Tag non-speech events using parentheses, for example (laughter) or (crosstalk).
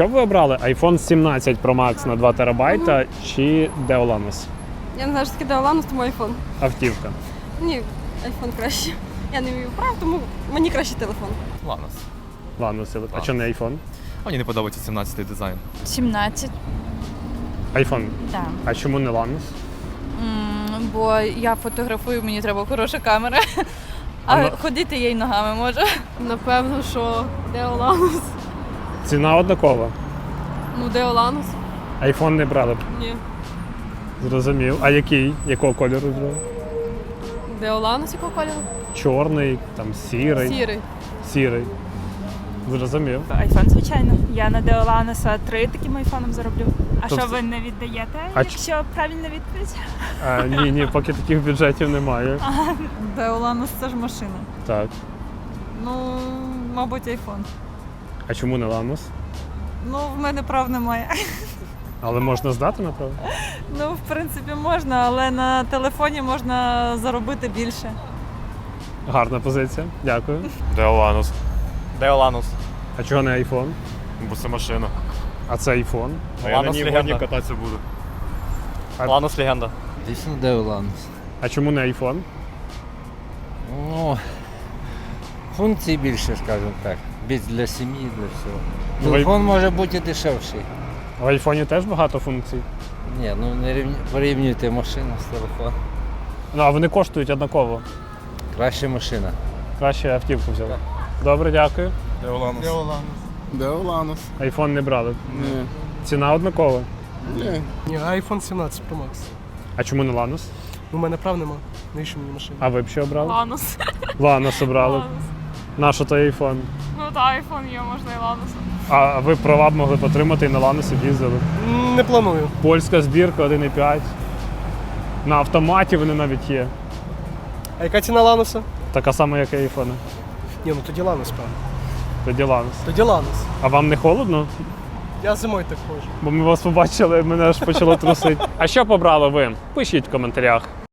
Що б ви обрали? iPhone 17 Pro Max на 2 терабайта чи Deolanos? Я не знаю, що таке Деоланус, тому айфон. Автівка. Ні, айфон краще. Я не вмію прав, тому мені краще телефон. Ланос. Ладно, сили. А що не iPhone? Мені не подобається 17-й дизайн. 17, iPhone. так. А чому не? М, Бо я фотографую, мені треба хороша камера. А А на- ходити я й ногами можу. Напевно, що Деоланус. Ціна однакова. Ну, Деоланус. iPhone не брали б. Ні. Зрозумів. А який? Якого кольору брали? Деоланус якого кольору? Чорний, там сірий. Сірий. Сірий. Зрозумів. Айфон, звичайно. Я на Деолануса 3 таким айфоном зароблю. А Тобто- що ви не віддаєте, А ч- якщо правильна відповідь? А, ні, ні, поки таких бюджетів немає. (laughs) Деоланус це ж машина. Так. Ну, мабуть, айфон. А чому не Lanos? Ну, в мене прав немає. Але можна здати, напевно. Ну, в принципі, можна, але на телефоні можна заробити більше. Гарна позиція. Дякую. Деоланус. Деоланус. А чого не iPhone? Бо це машина. А це iPhone. А я на ній годі кататися буду. А- Ланус легенда. Дійсно Деоланус. А чому не iPhone? Функцій більше, скажімо так. Більш для сім'ї, для всього. Ну, Телефон може бути і дешевший. В iPhone теж багато функцій. Ні, ну не рівні... порівнюйте машину з телефоном. Ну, а вони коштують однаково. Краще машина. Краще автівку взяли. Добре, дякую. Деоланус. Деоланус. iPhone не брали. Ні. Ціна однакова. Ні. Ні, iPhone 17 Pro Max. А чому не Lanos? У мене прав нема. Навіщо мені машина? А ви б що обрали? Ланус. Lanos обрали. б. На що той iPhone? Ну так, айфон є, можна і Лануса. А ви права б могли б отримати і на б їздили. Не планую. Польська збірка 1,5. На автоматі вони навіть є. А яка ціна Лануса? Така сама, як і iPhone. Ні, ну тоді Ланус, правда. Тоді Lanos. Тоді Ланус. А вам не холодно? Я зимою так ходжу. Бо ми вас побачили, мене аж почало трусити. А що побрали ви? Пишіть в коментарях.